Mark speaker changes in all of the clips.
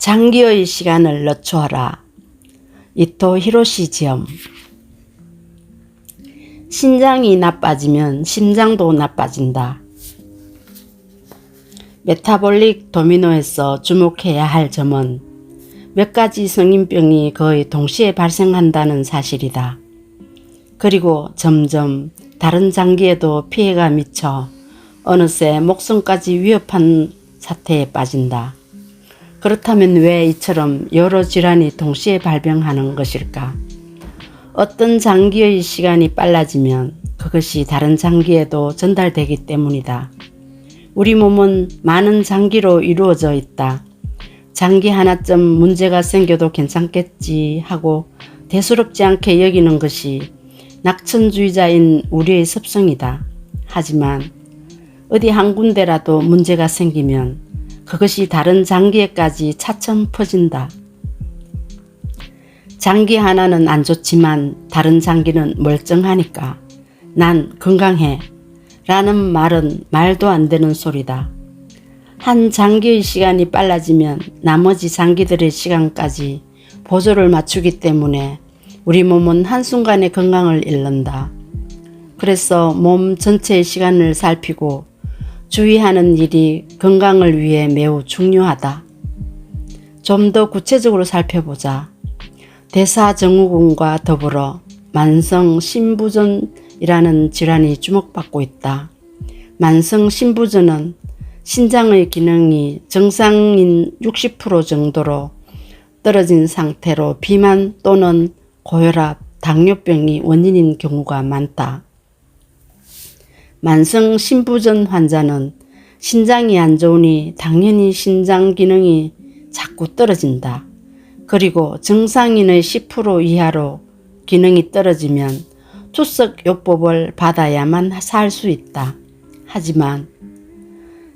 Speaker 1: 장기의 시간을 늦추어라. 이토 히로시 지엄. 신장이 나빠지면 심장도 나빠진다. 메타볼릭 도미노에서 주목해야 할 점은 몇 가지 성인병이 거의 동시에 발생한다는 사실이다. 그리고 점점 다른 장기에도 피해가 미쳐 어느새 목숨까지 위협한 사태에 빠진다. 그렇다면 왜 이처럼 여러 질환이 동시에 발병하는 것일까? 어떤 장기의 시간이 빨라지면 그것이 다른 장기에도 전달되기 때문이다. 우리 몸은 많은 장기로 이루어져 있다. 장기 하나쯤 문제가 생겨도 괜찮겠지 하고 대수롭지 않게 여기는 것이 낙천주의자인 우리의 습성이다. 하지만 어디 한 군데라도 문제가 생기면 그것이 다른 장기에까지 차츰 퍼진다. 장기 하나는 안 좋지만 다른 장기는 멀쩡하니까 난 건강해 라는 말은 말도 안 되는 소리다. 한 장기의 시간이 빨라지면 나머지 장기들의 시간까지 보조를 맞추기 때문에 우리 몸은 한순간에 건강을 잃는다. 그래서 몸 전체의 시간을 살피고 주의하는 일이 건강을 위해 매우 중요하다. 좀 더 구체적으로 살펴보자. 대사 증후군과 더불어 만성 신부전이라는 질환이 주목받고 있다. 만성 신부전은 신장의 기능이 정상인 60% 정도로 떨어진 상태로 비만 또는 고혈압, 당뇨병이 원인인 경우가 많다. 만성 신부전 환자는 신장이 안 좋으니 당연히 신장 기능이 자꾸 떨어진다. 그리고 정상인의 10% 이하로 기능이 떨어지면 투석 요법을 받아야만 살 수 있다. 하지만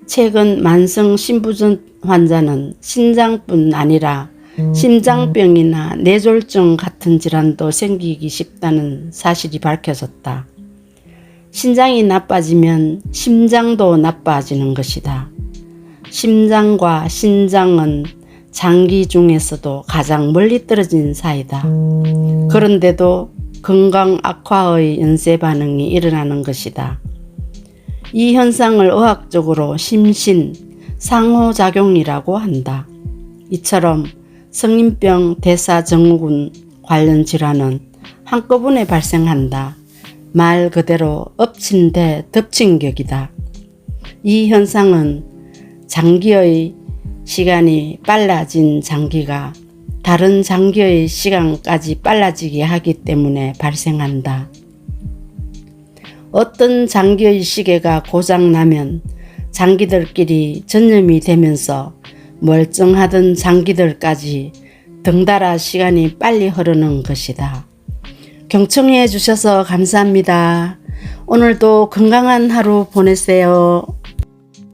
Speaker 1: 최근 만성 신부전 환자는 신장뿐 아니라 심장병이나 뇌졸중 같은 질환도 생기기 쉽다는 사실이 밝혀졌다. 신장이 나빠지면 심장도 나빠지는 것이다. 심장과 신장은 장기 중에서도 가장 멀리 떨어진 사이다. 그런데도 건강 악화의 연쇄 반응이 일어나는 것이다. 이 현상을 의학적으로 심신 상호작용이라고 한다. 이처럼 성인병 대사증후군 관련 질환은 한꺼번에 발생한다. 말 그대로 엎친 데 덮친 격이다. 이 현상은 장기의 시간이 빨라진 장기가 다른 장기의 시간까지 빨라지게 하기 때문에 발생한다. 어떤 장기의 시계가 고장나면 장기들끼리 전염이 되면서 멀쩡하던 장기들까지 덩달아 시간이 빨리 흐르는 것이다. 경청해 주셔서 감사합니다. 오늘도 건강한 하루 보내세요.